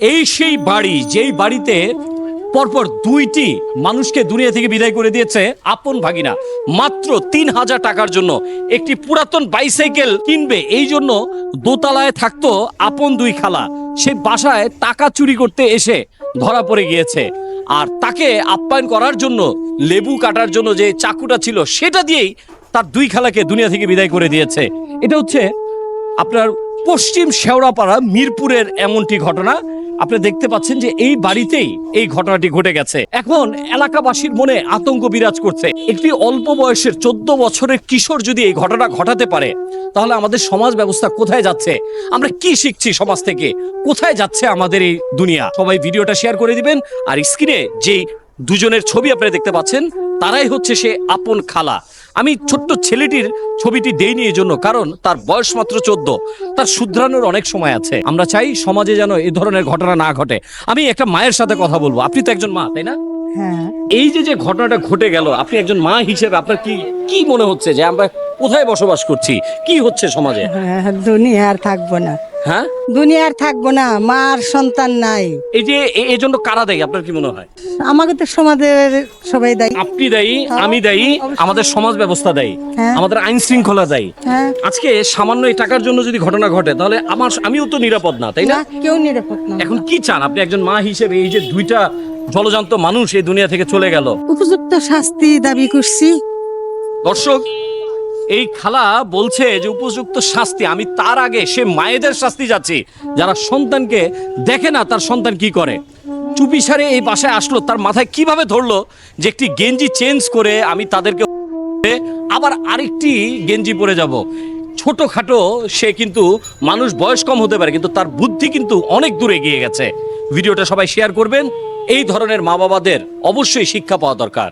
এই সেই বাড়ি, যেই বাড়িতে পরপর দুইটি মানুষকে দুনিয়া থেকে বিদায় করে দিয়েছে আপন ভাগিনা। মাত্র তিন হাজার টাকার জন্য একটি পুরাতন বাইসাইকেল কিনবে, এই জন্য দোতলায় থাকতো আপন দুই খালা। সে বাসায় টাকা চুরি করতে এসে ধরা পড়ে গিয়েছে। আর তাকে আপ্যায়ন করার জন্য, লেবু কাটার জন্য যে চাকুটা ছিল, সেটা দিয়েই তার দুই খালাকে দুনিয়া থেকে বিদায় করে দিয়েছে। এটা হচ্ছে আপনার পশ্চিম শেওড়াপাড়া মিরপুরের এমনটি ঘটনা। আপনি দেখতে পাচ্ছেন যে এই বাড়িতেই এই ঘটনাটি ঘটে গেছে। এখন এলাকাবাসীর মনে আতঙ্ক বিরাজ করছে। একটি অল্প বয়সের চোদ্দ বছরের কিশোর যদি এই ঘটনা ঘটাতে পারে, তাহলে আমাদের সমাজ ব্যবস্থা কোথায় যাচ্ছে? আমরা কি শিখছি সমাজ থেকে? কোথায় যাচ্ছে আমাদের এই দুনিয়া? সবাই ভিডিওটা শেয়ার করে দিবেন, আর স্ক্রিনে যেই দুজনের ছবি আপনারা দেখতে পাচ্ছেন, তারাই হচ্ছে সে আপন খালা। আমি ছোট্ট ছেলেটির ছবিটি দেইনি এই জন্য কারণ তার বয়স মাত্র চোদ্দ। তার শুধরানোর অনেক সময় আছে। আমরা চাই সমাজে যেন এ ধরনের ঘটনা না ঘটে। আমি একটা মায়ের সাথে কথা বলব। আপনি তো একজন মা তাই না? হ্যাঁ। এই যে যে ঘটনাটা ঘটে গেল আপনি একজন মা হিসেবে আপনার কি কি মনে হচ্ছে যে আমরা কোথায় বসবাস করছি? কি হচ্ছে সমাজে? হ্যাঁ, দুনিয়া আর থাকব না। হ্যাঁ? দুনিয়া আর থাকব না সন্তান নাই। এই যে এই জন্য কারা দেয় আপনার কি মনে হয়? আমাকে তো সমাজের সবাই দায়ী। আপনি দায়ী আমি দায়ী আমাদের সমাজ ব্যবস্থা দায়ী হ্যাঁ। আমাদের আইন শৃঙ্খলা দায়ী। হ্যাঁ। আজকে সামান্য এই টাকার জন্য যদি ঘটনা ঘটে তাহলে আমার আমিও তো নিরাপদ না তাই না? না কেউ নিরাপদ না। এখন কি চান? আপনি একজন মা হিসেবে এই যে দুইটা জলজান্ত মানুষ এই দুনিয়া থেকে চলে গেল। উপযুক্ত শাস্তি দাবি করছি। দর্শক এই খালা বলছে যে উপযুক্ত শাস্তি, আমি তার আগে সে মায়েদের শাস্তি যাচ্ছি। যারা সন্তানকে দেখে না, তার সন্তান কি করে? চুপিসারে এই বাসায় আসলো, তার মাথায় কীভাবে ধরলো যে একটি গেঞ্জি চেঞ্জ করে আমি তাদেরকে আবার আরেকটি গেঞ্জি পরে যাব। ছোটখাটো সে কিন্তু মানুষ বয়স কম হতে পারে, কিন্তু তার বুদ্ধি কিন্তু অনেক দূর এগিয়ে গেছে। ভিডিওটা সবাই শেয়ার করবেন, এই ধরনের মা বাবাদের অবশ্যই শিক্ষা পাওয়া দরকার।